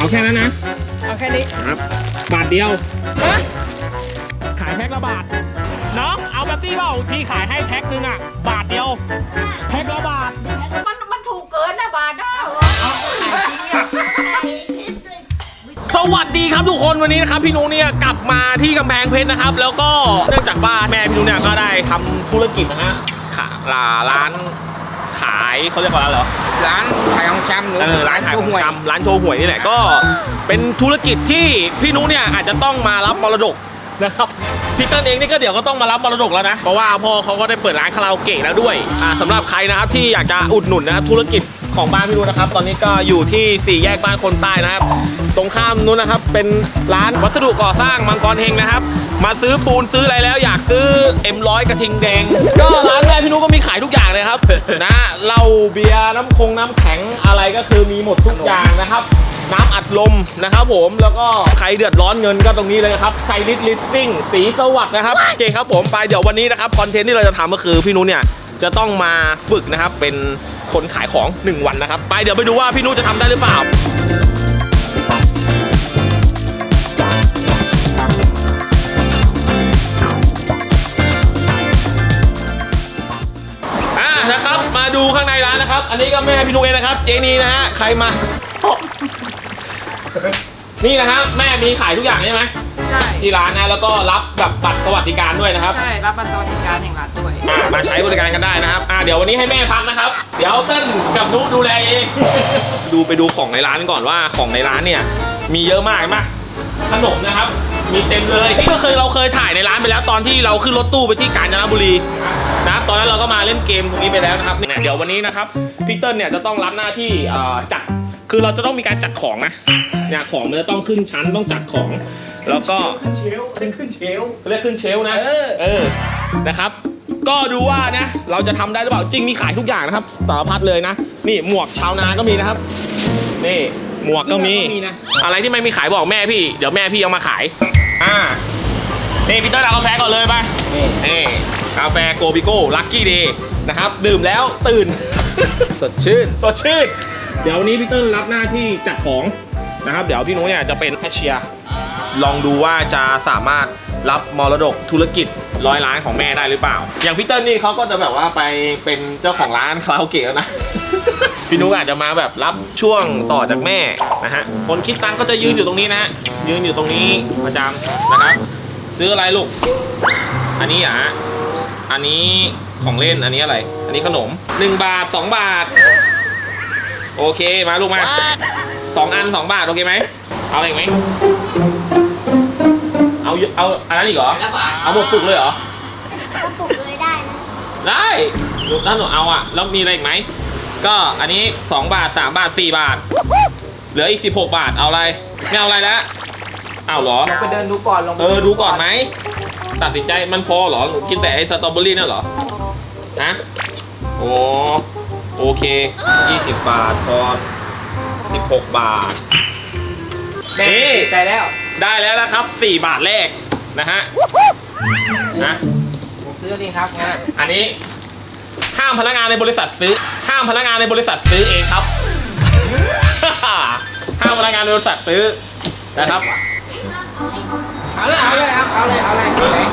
เอาแค่นั้นนะเอาแค่นี้ครับบาทเดียว ฮะขายแพ็คละบาทน้องเอาแป๊บซี่เปล่าพี่ขายให้แพ็คนึงอะ บาทเดียว แพ็คละบาท มันมันถูกเกินนะบาทนะสวัสดีครับทุกคนวันนี้นะครับพี่นุเนี่ยกลับมาที่กำแพงเพชรนะครับ แล้วก็เนื่องจากว่าแม่พี่นุเนี่ยก็ได้ทำธุรกิจนะฮะขาร้านขายเขาเรียกว่าร้านเหรอ ร้านขายของชำหรือเออร้านขายของหวยชำร้านโชว์หวยนี่แหละก็เป็นธุรกิจที่พี่นุเนี่ยอาจจะต้องมารับมรดกนะครับพี่เติ้ลเองนี่ก็เดี๋ยวก็ต้องมารับมรดกแล้วนะ เพราะว่าพ่อเขาก็ได้เปิดร้านคาราโอเกะแล้วด้วยอ่าสำหรับใครนะครับที่อยากจะอุดหนุนนะครับธุรกิจของบ้านพี่นุนะครับ ตอนนี้ก็อยู่ที่สี่แยกบ้านคนใต้นะครับ ตรงข้ามนู้นนะครับเป็นร้านวัสดุก่อสร้างมังกรเฮงนะครับ มาซื้อปูนซื้ออะไรแล้วอยากซื้อ M100 กระทิงแดง ก็ร้านแม่พี่นุก็มีขายทุกอย่างเลยครับ นะเหล้าเบียร์น้ำคงน้ำแข็งอะไรก็คือมีหมดทุกอย่างนะครับ น้ำอัดลมนะครับผมแล้วก็ใครเดือดร้อนเงินก็ตรงนี้เลยครับชัยลิสลิสติ้งสีสวัสดิ์นะครับโอเคครับผมไปเดี๋ยววันนี้นะครับคอนเทนต์ที่เราจะทำก็คือพี่นุเนี่ยจะต้องมาฝึกนะครับเป็นคนขายของ 1 วันนะครับ ไปเดี๋ยวไปดูว่าพี่นุจะทำได้หรือเปล่า มาดูข้างในร้านนะครับ อันนี้ก็แม่พี่นุ้ยนะครับ เจนีนะฮะ ใครมาโอ๊ะนี่นะครับแม่มีขายทุกอย่างใช่ไหมใช่ที่ร้านนะ แล้วก็รับแบบบัตรสวัสดิการด้วยนะครับ ใช่ รับบัตรสวัสดิการแห่งรัฐด้วย อ่ามาใช้บริการกันได้นะครับ อ่าเดี๋ยววันนี้ให้แม่พักนะครับ เดี๋ยวเต้นกับนุดูแลเอง ดูไปดูของในร้านก่อนว่าของในร้านเนี่ย มีเยอะมากมากขนมนะครับ มีเต็มเลยนี่ก็เคยเราเคยถ่ายในร้านไปแล้วตอนที่เราขึ้นรถตู้ไปที่กาญจนบุรี นะครับตอนนั้นเราก็มาเล่นเกมตรงนี้ไปแล้วนะครับเนี่ยเดี๋ยววันนี้นะครับพี่เติ้ลเนี่ยจะต้องรับหน้าที่เอ่อจัดคือเราจะต้องมีการจัดของนะเนี่ยของมันจะต้องขึ้นชั้นต้องจัดของ แล้วก็เชลเล่นขึ้นเชลเรียกขึ้นเชลฟ์นะเออเออนะครับก็ดูว่านะเราจะทำได้หรือเปล่าจริงมีขายทุกอย่างนะครับสารพัดเลยนะ นี่หมวกชาวนาก็มีนะครับ นี่หมวกก็มีมีนะอะไรที่ไม่มีขายบอกแม่พี่ เดี๋ยวแม่พี่เอามาขาย อ่านี่พีเตอร์เอากาแฟก่อนเลยไปนี่นี่ กาแฟโกบิโก้ลัคกี้เดย์นะครับ ดื่มแล้วตื่น สดชื่น สดชื่น เดี๋ยววันนี้พี่เติ้ลรับหน้าที่จัดของนะครับ เดี๋ยวพี่นุ้ยเนี่ยจะเป็นแคชเชียร์ลองดูว่าจะสามารถรับมรดกธุรกิจร้อยล้านของแม่ได้หรือเปล่า อย่างพี่เติ้ลนี่เขาก็จะแบบว่าไปเป็นเจ้าของร้านคาราโอเกะแล้วนะ พี่นุ้ยอาจจะมาแบบรับช่วงต่อจากแม่นะฮะ คนคิดตังค์ก็จะยืนอยู่ตรงนี้นะฮะยืนอยู่ตรงนี้ประจำนะครับ ซื้ออะไรลูก อันนี้อะ อันนี้ของเล่นอันนี้อะไร อันนี้ขนม 1 บาท 2 บาท โอเคมาลูกมาสองอัน 2 บาท โอเคไหมเอาอะไรอีกไหมเอาเยอะเอาอันนั้นอีกเหรอ เอาหมดปึกเลยเหรอก็ปลุกเลยได้นะได้หนูถ้าหนูเอาอะแล้วมีอะไรอีกไหม ก็อันนี้ 2 บาท 3 บาท 4 บาท เหลืออีก 16 บาท เอาอะไร ไม่เอาอะไรแล้วเอาเหรอลงไปเดินดูก่อนลงไปเออ ดูก่อนไหม ตัดสินใจมันพอเหรอกินแต่ไอ้สตรอเบอรี่เนี่ยเหรอนะโอ้โอเค 20 บาทพอ16 บาทแม่นี่ ใจแล้ว ได้แล้วนะครับ 4 บาทแรกนะฮะนะผมซื้อนี่ครับงั้นอันนี้ ห้ามพนักงานในบริษัทซื้อ ห้ามพนักงานในบริษัทซื้อเองครับ ห้ามพนักงานในบริษัทซื้อนะครับ เอาเลยเอาเลยเอาเอาเลยเอาเลยเอาไหน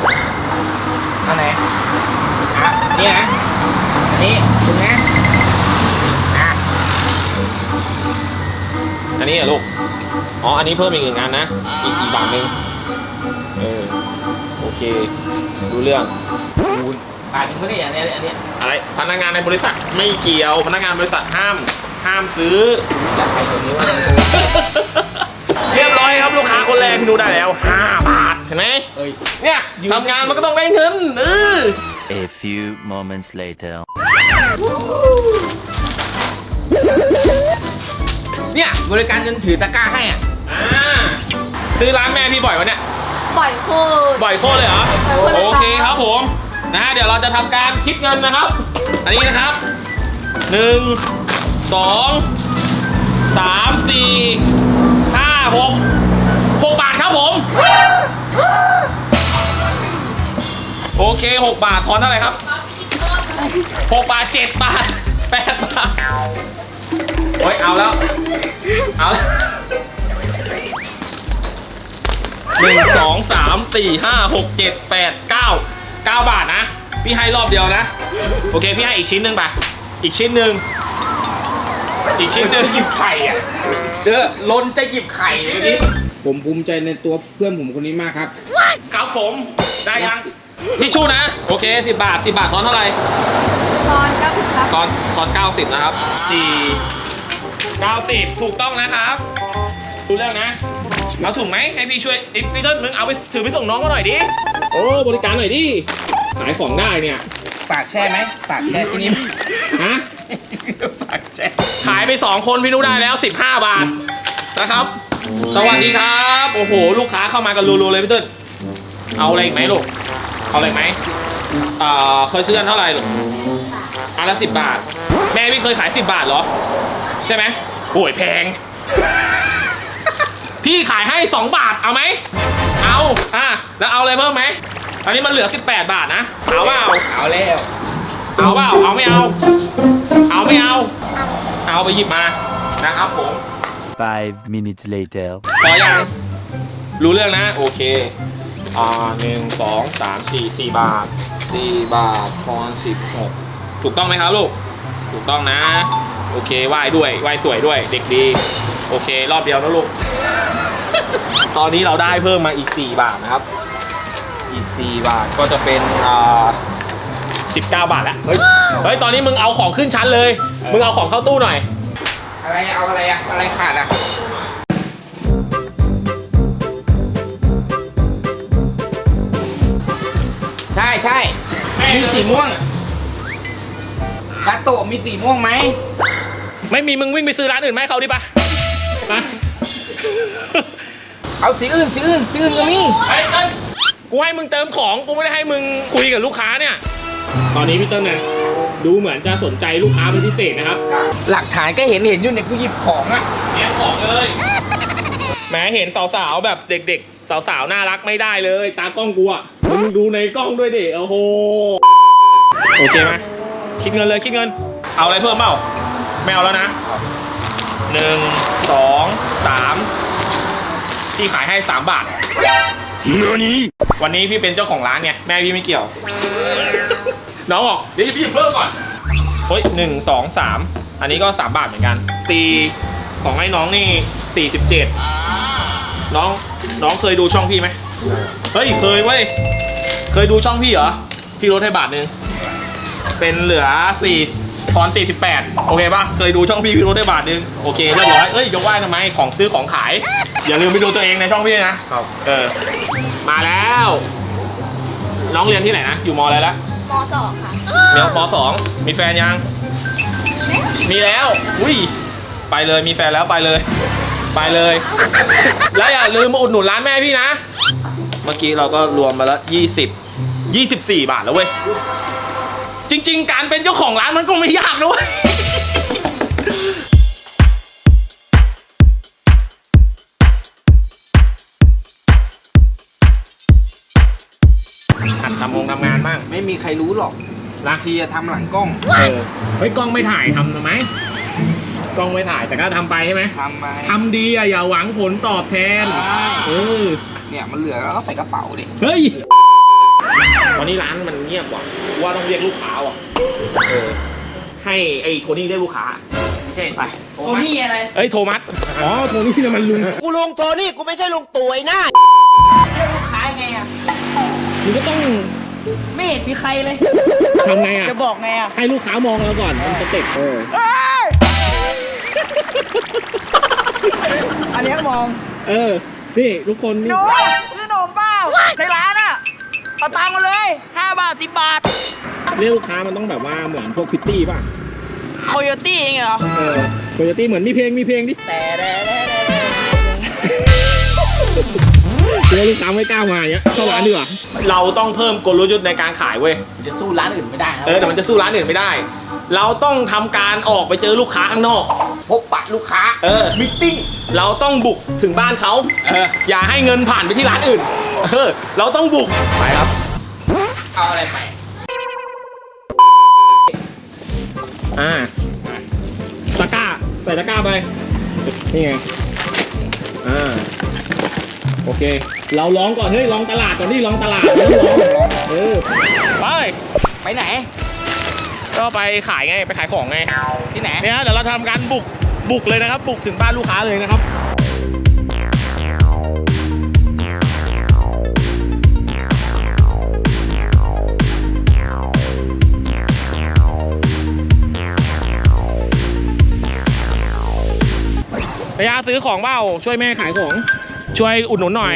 เอาไหนอะนี่นะนี่ถึงนะอะอันนี้เหรอลูกอ๋ออันนี้เพิ่มอีกหนึ่งงานนะอีกอีกบาทหนึงเออโอเครู้เรื่องคูณบาทนึงเท่าไหร่อันนี้อันนี้อะไรพนักงานในบริษัทไม่เกี่ยวพนักงานบริษัทห้าม ห้ามซื้อจัดไปตัวนี้ว่าเรียบร้ อยครับลูกค้าคนแรกพี่นุได้แล้ว 5 บาท เห็นไหมเนี่ยทำงานมันก็ต้องได้เงินเออ A few moments later เนี่ยบริการจนถือตะกร้าให้อะซื้อร้านแม่พี่บ่อยวะเนี่ยบ่อยโคตรบ่อยโคตรเลยเหรอ โอเคครับผมนะเดี๋ยวเราจะทำการคิดเงินนะครับ อันนี้นะครับหนึ่งสองสามสี่ห้าหก โอเคหกบาททอนเท่าไหร่ครับหกบาทเจ็ดบาทแปดบาท โอ้ยเอาแล้ว เอาแล้วหนึ่งสองสามสี่ห้าหกเจ็ดแปดเก้าเก้าบาทนะ พี่ให้รอบเดียวนะ โอเค พี่ให้อีกชิ้นหนึ่งไป อีกชิ้นหนึ่งอีกชิ้นหนึ่งหยิบไข่อะเด้อลนจะหยิบไข่เลยนี่ผมภูมิใจในตัวเพื่อนผมคนนี้มากครับ ครับผม ได้ยัง ทิชชู่นะ โอเคสิบบาทสิบาททอนเท่าไหร่ตอนก็ถึงครับ ตอนตอนเก้าสิบนะครับสี่เก้าสิบถูกต้องนะครับดูเรื่องนะ เอาถุงไหมให้พี่ช่วยอีกพี่ต้นมึงเอาไปถือไปส่งน้องก็หน่อยดิ โอ้บริการหน่อยดิขายของได้เนี่ย ฝากแช่ไหมฝากแช่ที่นี่ฮะ ฝากแช่ ขายไป 2 คนพี่นุได้แล้ว 15 บาทนะครับ สวัสดีครับ โอ้โห ลูกค้าเข้ามากันรัวๆเลยพี่ต้นเอาอะไรอีกไหมลูก เอาอะไรอีกไหมอ่าเคยซื้อกันเท่าไหร่ลูกอันละสิบบาท แม่พี่เคยขาย10บาทเหรอ ใช่ไหมโอ้ยแพง พี่ขายให้2บาทเอาไหม เอาอะแล้วเอาอะไรเพิ่มไหมอันนี้มันเหลือ18บาทนะ เอาเปล่าเอาแล้วเอาเปล่าเอาไม่เอา เอาไม่เอา เอาไปหยิบมานะครับผม Five minutes later. พอยังรู้เรื่องนะ โอเค อ่าหนึ่งสองสามสี่สี่บาทสี่บาททอนสิบหกถูกต้องไหมครับลูก ถูกต้องนะ โอเคไหว้ด้วยไหว้สวยด้วยเด็กดี โอเค รอบเดียวนะลูก ตอนนี้เราได้เพิ่มมาอีก 4 บาทนะครับ อีก 4 บาทก็จะเป็นอ่า19 บาทแล้วเฮ้ยเฮ้ยตอนนี้มึงเอาของขึ้นชั้นเลย มึงเอาของเข้าตู้หน่อย อะไรเอาอะไรอะอะไรขาดอะ ช่ใช่ มีสีม่วงกาโตะมีสีม่วงไหม ไม่มีมึงวิ่งไปซื้อร้านอื่นไหมาให้เขาดิปะนะเอาสีอื่นสีอื่นสีอื่นก็มีไอ้เติ้ลกูให้มึงเติมของกูไม่ได้ให้มึงคุยกับลูกค้าเนี่ย ตอนนี้พี่เติ้ลเนี่ยดูเหมือนจะสนใจลูกค้าเป็นพิเศษนะครับหลักฐานก็เห็นเห็นอยู่เนี่ยกูหยิบของอะ เนี่ยของเลยแห มเห็นสาวๆแบบเด็กๆ สาวๆน่ารักไม่ได้เลย ตากล้องกูอะมึงดูในกล้องด้วยดิโอ้โหโอเคไหมคิดเงินเลยคิดเงิน เอาอะไรเพิ่มเปล่าไม่เอาแล้วนะหนึ่งสองสามพี่ขายให้สามบาทวันนี้พี่เป็นเจ้าของร้านไงแม่พี่ไม่เกี่ยว น้องบอกเดี๋ยวพี่เพิ่มก่อนเฮ้ยหนึ่งสองสามอันนี้ก็สามบาทเหมือนกันตี ของให้น้องนี่สี่สิบเจ็ดน้องน้องเคยดูช่องพี่ไหมเฮ้ยเคยเว้ยเคยดูช่องพี่เหรอ พี่ลดให้บาทหนึง เป็นเหลือสี่ตอน 48 โอเคป่ะ เคยดูช่องพี่พี่ลดได้บาทหนึง โอเคเรียบร้อยเอ้ยยกไหว้ทำไมของซื้อของขาย อย่าลืมไปดูตัวเองในช่องพี่นะครับเออมาแล้ว น้องเรียนที่ไหนนะ อยู่มอะไรแล้วมสองค่ะเดี๋ยวปสองมีแฟนยัง มีแล้ว อุ้ย ไปเลยมีแฟนแล้วไปเลย ไปเลย แล้วอย่าลืมมาอุดหนุนร้านแม่พี่นะ เมื่อกี้เราก็รวมมาแล้ว20 24 บาทแล้วเว้ย จริง ๆ การเป็นเจ้าของร้านมันก็ไม่ยากนะเว้ย หัดทำงงทำงานบ้างไม่มีใครรู้หรอก นะ ทีจะทำหลังกล้อง เออเฮ้ยกล้องไม่ถ่ายทำทำไม กล้องไม่ถ่ายแต่ก็ทำไปใช่ไหมทำไปทำดีอะอย่าหวังผลตอบแทนเออเนี่ยมันเหลือแล้วก็ใส่กระเป๋าดิเฮ้ยวันนี้ร้านมันเงียบว่ะว่าต้องเรียกลูกค้าว่ะเออให้ไอ้โทนี่เรียกลูกค้าไม่ใช่ไปโอ้นี่อะไรเอ้ยโทมัสอ๋อโทนี่เนี่ยมันลุงกูลุงโทนี่กูไม่ใช่ลุงตุ๋ยนะขายไงอะมึงก็ต้องไม่เห็นมีใครเลยทำไงอะจะบอกไงอะให้ลูกค้ามองเราก่อนมันสเต็ปเอออัน เนี้ยมองเออ นี่ทุกคนนี่หนูซื้อนมเปล่าในร้านอะเอาตังค์มาเลย5บาท10บาทเรียกลูกค้ามันต้องแบบว่าเหมือนพวกพิตตี้ป่ะโคโยตี้เองเหรอเออโคโยตี้เหมือนมีเพลงมีเพลงดิแต่แต่แต่ เจอลูกค้าไม่กล้ามาอย่างเงี้ยเข้าร้านดีกว่าเราต้องเพิ่มกลยุทธ์ในการขายเว้ยจะสู้ร้านอื่นไม่ได้นะเออแต่มันจะสู้ร้านอื่นไม่ได้ เราต้องทำการออกไปเจอลูกค้าข้างนอก พบปะลูกค้าเออมิทติ้งเราต้องบุกถึงบ้านเขาเอออย่าให้เงินผ่านไปที่ร้านอื่นเออเราต้องบุกไปครับเอาอะไรไปอ่าตะกร้าใส่ตะกร้าไปนี่ไงอ่าโอเค เราลองก่อนเฮ้ยลองตลาดก่อนที่ลองตลาดไม่ต้องลองเออไปไปไหน ก็ไปขายไงไปขายของไงที่ไหนเนี่ยเดี๋ยวเราทำการบุกบุกเลยนะครับ บุกถึงบ้านลูกค้าเลยนะครับ ระยะซื้อของเปล่าช่วยแม่ขายของ ช่วยอุดหนุนหน่อย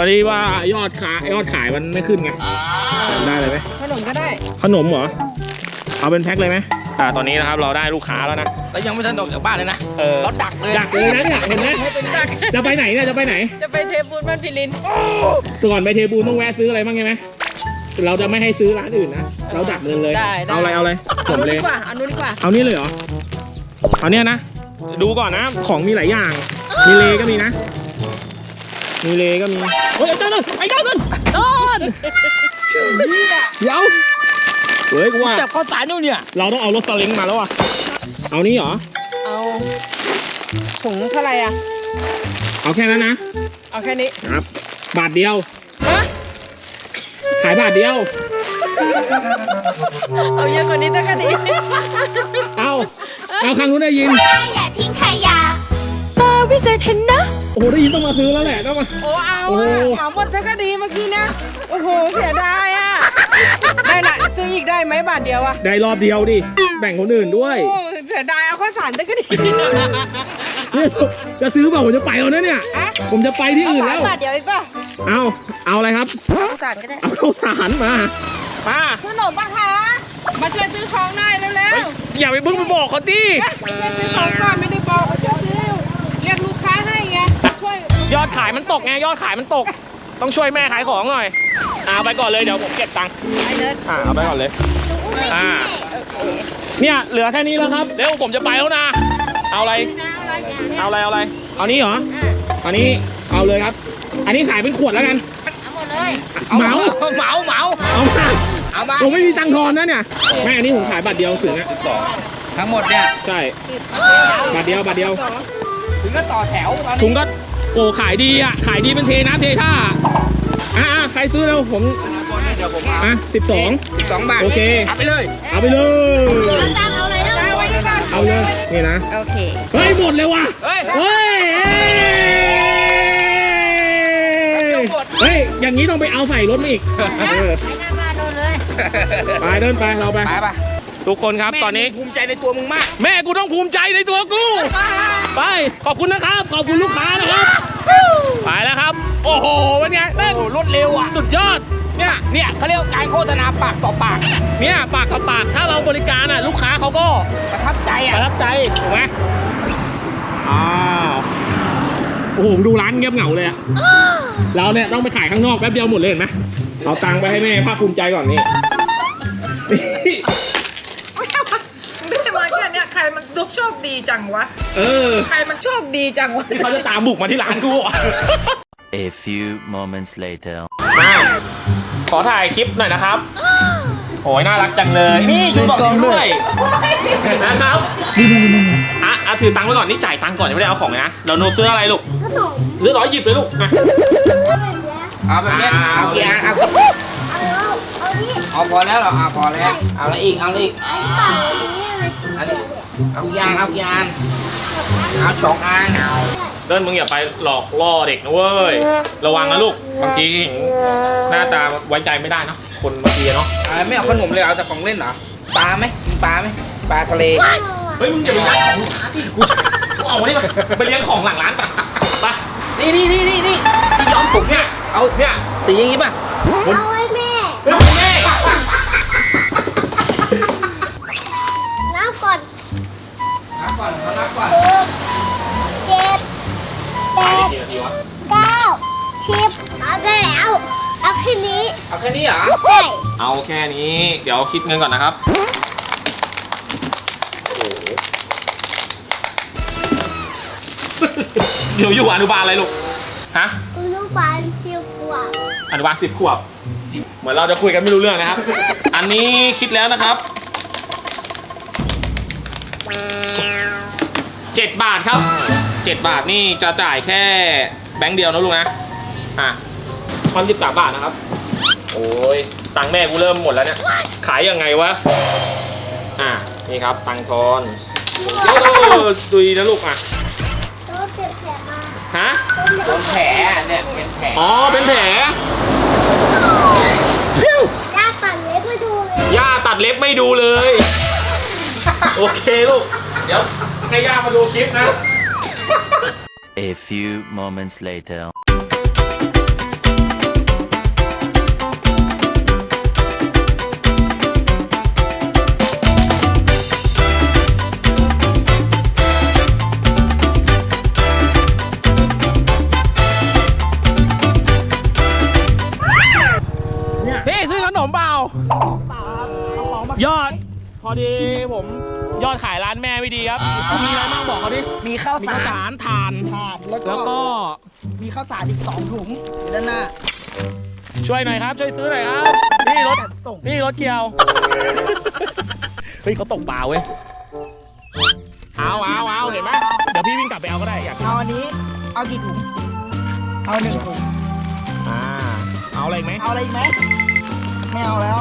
พอดีว่ายอดขายยอดขายมันไม่ขึ้นไงได้เลยไหมขนมก็ได้ ขนมเหรอ เอาเป็นแพ็คเลยไหมอ่าตอนนี้นะครับเราได้ลูกค้าแล้วนะ แล้วยังไม่ทันออกจากบ้านเลยนะเออ เราดักเลยดักเลยนะเนี่ยเห็นไหมดักจะไปไหนเนี่ยจะไปไหนจะไปเทปูนบ้านพิลินก่อนไปเทปูนต้องแวะซื้ออะไรบ้างใช่ไหมเราจะไม่ให้ซื้อร้านอื่นนะ เราดักเงินเลย ได้ได้เอาอะไรเอาอะไรขเอานมนู้นเลดียกว่าเอานู้นดีกว่า เอานี่เลยเหรอ เอาเนี่ยนะ ดูก่อนนะ ของมีหลายอย่าง มีเลก็มีนะ มีเลก็มีเฮ้ยเอาเจ้าหนึ่งไอ้เจ้าหนึ่งต้นเดี๋ยวเฮ้ยกูว่าจับข้าวสารอยู่เนี่ยเราต้องเอารถสลิงมาแล้วอะเอานี่เหรอเอาถุงเท่าไหร่อะเอาแค่นั้นนะเอาแค่นี้ครับ บาทเดียวฮะขายบาทเดียว เอาเยอะกว่านี้ตั้งกันอีกเอาเอาครั้งนู้นได้ยินอย่าทิ้งขยะ มาวิเศษเห็นนะ โอ้โหได้ยินต้องมาซื้อแล้วแหละต้องมา โอ้เอาโอ้ อะเหมาหมดทั้งคดีเมื่อกี้นะ โอ้โห เสียดายอะ ได้ละซื้ออีกได้ไหมบาทเดียวอะ ได้รอบเดียวดิ แบ่งคนอื่นด้วย โอ้เสียดายเอาข้าวสารตั้งคดีเนี่ยจะซื้อเปล่าผมจะไปแล้วนะเนี่ยอะผมจะไปที่ข้าวอื่นสารแล้ว บาทเดียวอีกป่ะเอาเอาอะไรครับ ข้าวสารก็ได้เอาข้าวสารมา มา ขนมปะคะ มาช่วยซื้อของหน่อยเร็วเฮ้ยอย่าไปเพิ่งไปบอกเขาดิๆมาช่วยซื้อของก่อนไม่ได้บอกเดี๋ยวเร็วเรียกลูกค้าให้ไงช่ว ยยอดขายมันตกไงยอดขายมันตก ต้องช่วยแม่ขายของหน่อยเอาไปก่อนเลยเดี๋ยวผมเก็บตังค์ไปเลยอ่าเอาไปก่อนเลยอ่า เนี่ยเหลือแค่นี้แล้วครับเร็วผมจะไปแล้วนะ เอาอะไร เอาอะไรเอาอะไร เอานี้เหรอเอานี้เอาเลยครับ อันนี้ขายเป็นขวดแล้วกันเอาหมดเลยเหมาเหมาเหมาเอามาเอามาผมไม่มีตังค์ทอนนะเนี่ยแม่อันนี้ผมขายบัตรเดียวถึงอะทั้งหมดเนี่ย ใช่บัตรเดียวบัตรเดียว ถึงก็ต่อแถวตอนนี้ถุงก็โอ้ขายดีอะ ขายดีเป็นเทน้ำเทท่า อ่าใครซื้อแล้วผม เดี๋ยวผมเอาอะสิบสอง สิบสองบาทโอเค เอาไปเลย เอาไปเลย ตังเอาอะไรนะเอาไว้ดีกว่าเอาเลยนี่นะ โอเค เฮ้ย หมดเลยว่ะ เฮ้ย เฮ้ย เฮ้ย อย่างนี้ต้องไปเอาใส่รถมาอีกเออไปหน้าบ้านโดนเลย ไปเดินไปเราไป ไปปะทุกคนครับตอนนี้ภูมิใจในตัวมึงมาก แม่กูต้องภูมิใจในตัวกู ไป ขอบคุณนะครับ ขอบคุณลูกค้านะครับ ไปแล้วครับ โอ้โหเป็นไงเต้นโอ้รวดเร็วอะ สุดยอด เนี่ย เนี่ยเขาเรียกว่าการโฆษณาปากต่อปาก เนี่ยปากต่อปาก ถ้าเราบริการอะ ลูกค้าเขาก็ประทับใจปอะระทับใจ ถูกไหมอ้าวโอ้โหดูร้านเงียบเหงาเลยอะเราเนี่ยต้องไปขายข้างนอกแป๊บเดียวหมดเลยเห็นไหมเอาตังค์ไปให้แม่ภาคภูมิใจก่อนนี่ รมันดูโชคดีจังวะ เออ ใครมันโชคดีจังวะ นี่เขาจะตามบุกมาที่ร้านกูเหรอ A few moments later. มาขอถ่ายคลิปหน่อยนะครับ โอ้ยน่ารักจังเลย นี่ชุดบอกด้วยนะครับอะอะถือตังค์ไว้ก่อน นี่จ่ายตังค์ก่อนยังไม่ได้เอาของเลยนะเราโน้ตซื้ออะไรลูกขนมซื้อร้อยหยิบเลยลูกอะ เอาแบบเนี้ยเอาแบบเนี้ยอ่าเอากี่อันเอาเอาเอานี่เอาพอแล้วเหรอเอาพอแล้ว เอาอะไรอีก เอาอะไรอีก ไอ้เปล่าอันนี้เลยอันนี้ เอากี่อันเอากี่อันเอาสองอันเดินมึงอย่าไปหลอกล่อเด็กนะเว้ย ระวังนะลูก บางทีเห็นหน้าตาไว้ใจไม่ได้เนอะคนบางทีอะเนาะอะไรไม่เอาขนมเลยเอาแต่ของเล่นเหรอ ปลาไหมกินปลาไหมปลาทะเล เฮ้ยมึงอย่าไปยัดของลูกค้าที่กูกูเอาไว้นี่ไปเลี้ยงของหลังร้านไปไปนี่นี่นี่นี่นี่ที่ย้อมผมเนี่ย เอาเนี่ย สีอย่างงี้ป่ะเอาไว้แม่เฮ้ยแม่ ก่อนเขานับก่อนหกเจ็ดแปดเก้าสิบเอาได้แล้วเอาแค่นี้เอาแค่นี้เหรอ ใช่เอาแค่นี้ เดี๋ยวคิดเงินก่อนนะครับ เดี๋ยวอยู่อนุบาลอะไรลูก ฮะ อนุบาลสิบกว่าอนุบาลสิบขวบ เหมือนเราจะคุยกันไม่รู้เรื่องนะครับ อันนี้คิดแล้วนะครับ เจ็ดบาทครับเจ็ดบาทนี่จะจ่ายแค่แบงค์เดียวนะลูกนะ อะทอนสิบสามบาทนะครับ โอ้ย ตังค์แม่กูเริ่มหมดแล้วเนี่ย ขายยังไงวะ อะ นี่ครับ ตังค์ทอนโอ้ดุยนะลูกอะโดนเจ็บแผลมาฮะโดนแผลเนี่ยเป็นแผลอ๋อ เป็นแผลพิ้วย่าปั่นเล็บไปดูเลยย่าตัดเล็บไม่ดูเลย โอเคลูก เดี๋ยว ให้ย่ามาดูคลิปนะ A few moments later. อดีผมยอดขายร้านแม่ไม่ดีครับ มีอะไรบ้างบอกเขาดิมีข้าวมีสาข้าวรสารทาน ถาดแล้วก็แล้วก็มีข้าวสารอีก2ถุงอยู่ด้านหน้าช่วยหน่อยครับ ช่วยซื้อหน่อยครับ นี่รถ จัดส่งนี่รถเกี่ยว เฮ้ยเขาตกปลาเว้ย เอาเอาเอาเห็นไหมเดี๋ยวพี่วิ่งกลับไปเอาก็ได้อยากเอาอันนี้ เอากี่ถุง เอาหนึ่งถุง อ่า เอาอะไรอีกไหมเอาอะไรอีกไหมไม่เอาแล้ว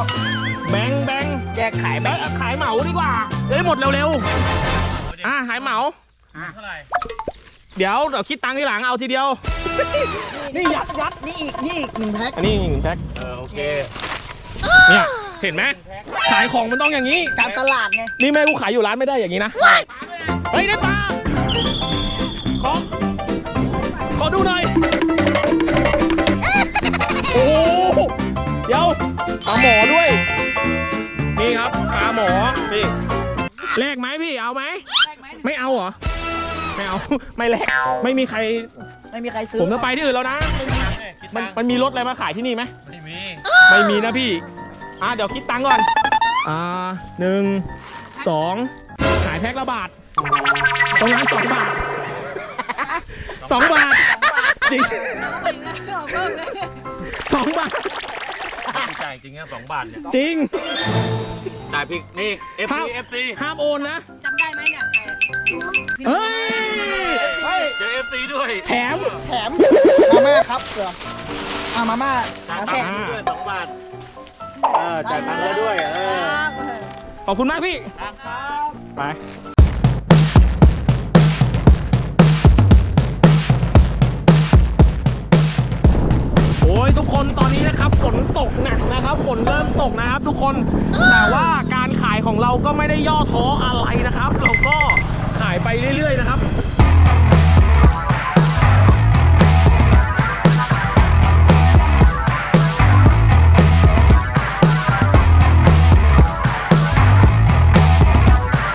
แบงค์แบงค์แยกขายแบแบบงค์ขายเหมาดีกว่าจะได้หมดเร็วๆอ่าขายเหมา เท่าไหร่เดี๋ยวเดี๋ยวคิดตังค์ทีหลังเอาทีเดียว นี่ยัดยัดนี่อีก นี่อีกหนึ่งแพ็คอันนี้หนึ่งแพ็คเออโอเคเนี่ยเห็นไหมขายของมันต้องอย่างนี้ การตลาดไง นี่แม่กูขายอยู่ร้านไม่ได้อย่างนี้นะ เฮ้ยได้ปลาขอ ขอดูหน่อย โอ้โหเดี๋ยวปลาหมอด้วยนี่ครับปลา หมอพี่แลกไหมพี่เอาไหมไม่เอาเหรอไม่เอาไม่แลกไม่มีใครไม่มีใครซื้อผมจะไปที่อื่นแล้วนะ มันมันมีรถอะไรมาขายที่นี่ไหมไม่มีไม่มีนะพี่อะเดี๋ยวคิดตังค์ก่อนอ่าหนึ่งสองขายแพ็คละบาทตรงนั้นสองบาทสองบาทจริงสองบาทจ่ายจริงอะสองบาทเนี่ยจริง จ่ายพี่นี่ F ครับ C F C ห้ามโอนนะ จำได้ไหมเนี่ยใครอะเฮ้ยเฮ้ย เจอ F C ด้วยแถม แถม มาม่าครับเสืออ่ามาม่าแล้วแถมด้วยสองบาท เออจ่ายตังค์แล้วด้วย เออ ขอบคุณมากพี่ ไป คนตอนนี้นะครับฝนตกหนักนะครับฝนเริ่มตกนะครับ ทุกคนแต่ว่าการขายของเราก็ไม่ได้ย่อท้ออะไรนะครับ เราก็ขายไปเรื่อย ๆ นะครับ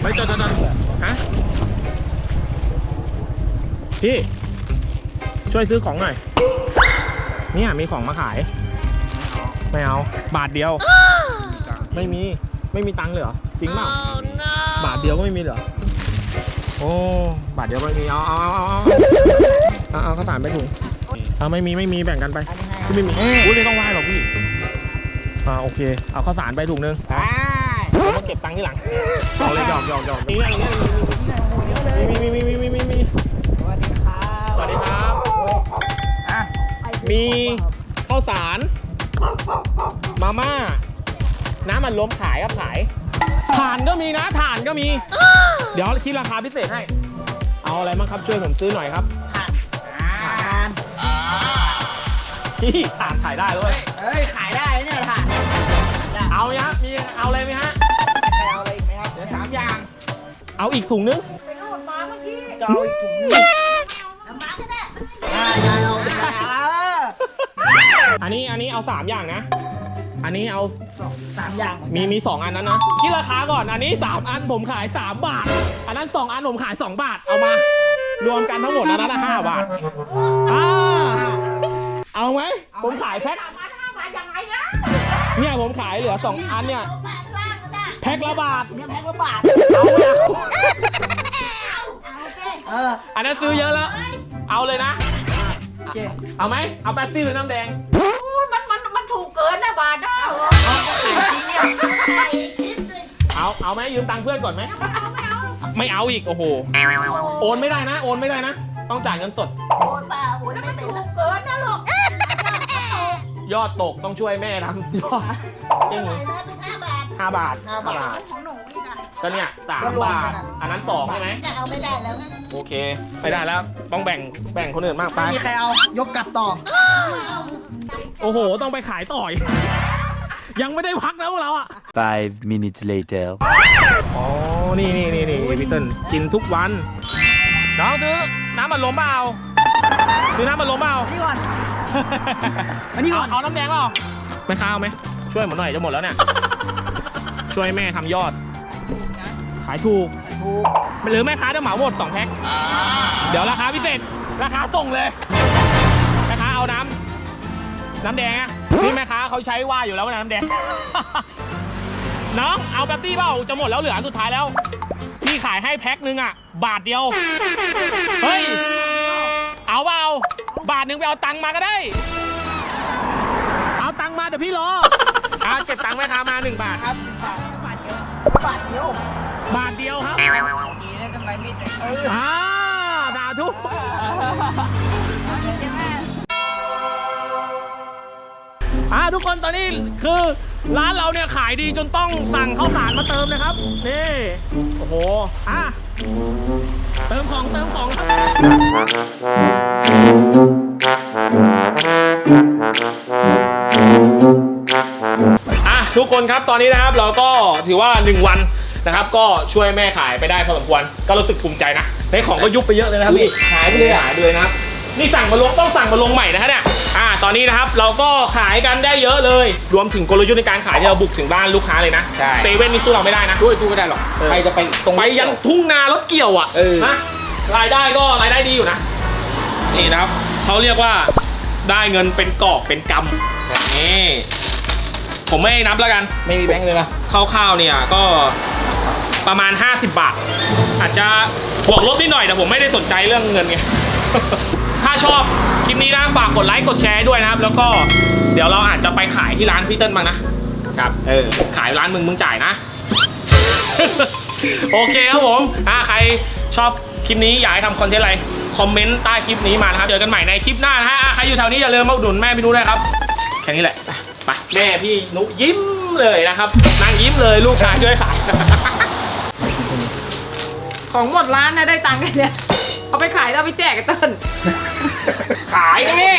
ไปจอดจอดฮะพี่ช่วยซื้อของหน่อย เนี่ยมีของมาขายไม่เอาบาทเดียว ไม่มีไม่มีตังค์เลยเหรอจริงเปล่าบาทเดียวก็ไม่มีเหรอโอ้บาทเดียวก็ไม่มีเอาเอาเอาเอาเอาเอาข้าวสารไปถุงเอาไม่มีไม่มีแบ่งกันไปพี่ไม่มีอุ้ยไม่ต้องไหว้หรอกพี่อ่าโอเค เอาข้าวสารไปถุงนึงเดี๋ยวมาเก็บตังค์ที่หลังเอาเลยหยอกหยอกหยอกมีอะไรมีมีมีมีมีมี มีข้าวสาร มาม่า น้ำมันล้มขายครับขายถ่านก็มีนะถ่านก็มี เดี๋ยวคิดราคาพิเศษให้ เอาอะไรบ้างครับช่วยผมซื้อหน่อยครับทานพี่ถ่านขายได้เลยเอ้ยขายได้เนี่ยทานเอาไหมฮะมีเอาอะไรไหมฮะใครเอาอะไรอีกไหมครับเดี๋ยวสามอย่าง เอาอีกถุงนึงจะเอาอีกถุงนึงอ่ายายเอายายเอา อันนี้อันนี้เอาสามอย่างนะ อันนี้เอาสองสามอย่างมีมีสองอันนั้นนะคิดราคาก่อนอันนี้สามอันผมขายสามบาท อันนั้นสองอันผมขายสองบาทเอามารวมกันทั้งหมดอันนั้นนะห้าบาทอ่าเอาไหมผมขายแพ็คเนี่ยผมขายเหลือสองอันเนี่ยแพ็คละบาทเนี่ยแพ็คละบาท เอาไม่เอาเอออันนั้นซื้อเยอะแล้ว เอาเลยนะโอ เคเอาไหมเอาแป๊บซี่หรือน้ำแดงมันมันมันถูกเกินนะบาทนะเอาเอาไหมยืมตังค์เพื่อนก่อนไหมไม่เอาอีกโอ้โหโอนไม่ได้นะ โอนไม่ได้นะ ต้องจ่ายเงินสด โอ้ตาโอ้ยมันถูกเกินนะลูกยอดตกต้องช่วยแม่ทำยอดจริงห้าบาทห้าบาทของหนูอีกอะ ก็เนี่ยสามก็รวมบากัทนอะ อันนั้นสองใช่ไหมแต่เอาไม่ได้แล้วไงโอเคไม่ได้แล้วต้องแบ่งแบ่งคนอื่นมากไปไม่มีใครเอายกกลับต่อ โอ้โห ต้องไปขายต่อย ยังไม่ได้พักนะพวกเราอะ Five minutes later. อ๋อ นี่นี่นี่นี่พี่เติ้ลกินทุกวัน น้องซื้อน้ำมันลมเปล่าซื้อน้ำมันลมเปล่า นี่ก่อน อันนี้ก่อนเอาเอาน้ำแดงเปล่าไม่ค้าเอาไหมช่วยผมหน่อยจะหมดแล้วเนี่ย ช่วยแม่ทำยอด ขายถูก ถูกหรือแม่ค้าจะเหมาหมด2แพ็ค เดี๋ยวราคาพิเศษ ราคาส่งเลยแม่ค้าเอาน้ำน้ำแดงอะนี่แม่ค้าเขาใช้ว่าอยู่แล้วว่าน้ำแดง น้องเอาแป๊บซี่เปล่าจะหมดแล้วเหลืออันสุดท้ายแล้ว พี่ขายให้แพ็คนึงอะบาทเดียว เฮ้ย เอาเปล่าบาทหนึ่งไปเอาตังค์มาก็ได้ เอาตังค์มาเดี๋ยวพี่รอ อ่าเก็บตังค์แม่ค้ามาหนึ่งบาทครับ บาทเดียวบาทเดียวบาทเดียวครับดีนะทำไมไม่ได้อ่าดาทุกอ่าทุกคนตอนนี้คือร้านเราเนี่ยขายดีจนต้องสั่งข้าวสารมาเติมนะครับนี่โอ้โหอะเติมของเติมของครับอะ ทุกคนครับตอนนี้นะครับเราก็ถือว่า 1 วันนะครับ ก็ช่วยแม่ขายไปได้พอสมควร ก็รู้สึกภูมิใจนะในของก็ยุบไปเยอะเลยนะครับพี่หายไปเลยหายไปเลยนะครับนี่สั่งมาลงต้องสั่งมาลงใหม่นะฮะเนี่ยอ่าตอนนี้นะครับเราก็ขายกันได้เยอะเลย รวมถึงกลยุทธ์ในการขายที่เราบุกถึงบ้านลูกค้าเลยนะใช่ เซเว่นนี่สู้เราไม่ได้นะด้วยตู้ไม่ได้หรอกเออใครจะไปตรงไปยันทุ่งนารถเกี่ยวอะเออนะรายได้ก็รายได้ดีอยู่นะนี่นะครับเขาเรียกว่าได้เงินเป็นกอบเป็นกำนี่ ผมไม่นับแล้วกัน ไม่มีแบงค์เลยนะคร่าวๆเนี่ยก็ประมาณ 50 บาท อาจจะบวกลบนิดหน่อยแต่ผมไม่ได้สนใจเรื่องเงินไง ถ้าชอบคลิปนี้นะฝากกดไลค์กดแชร์ให้ด้วยนะครับ แล้วก็เดี๋ยวเราอาจจะไปขายที่ร้านพี่เติ้ลบ้างนะครับเออขายร้านมึงมึงจ่ายนะ โอเคครับผมถ้าใครชอบคลิปนี้อยากให้ทำคอนเทนต์อะไรคอมเมนต์ใต้คลิปนี้มานะครับ เจอกันใหม่ในคลิปหน้านะฮะอะใครอยู่แถวนี้อย่าลืมมาอุดหนุนแม่พี่นุ้ด้วยครับ แค่นี้แหละ ไปแม่พี่นุยิ้มเลยนะครับนางยิ้มเลยลูกชายช่วยขายของหมดร้านนะได้ตังค์แค่เนี่ยเอาไปขายแล้วไปแจกกันต้นขายนะแม่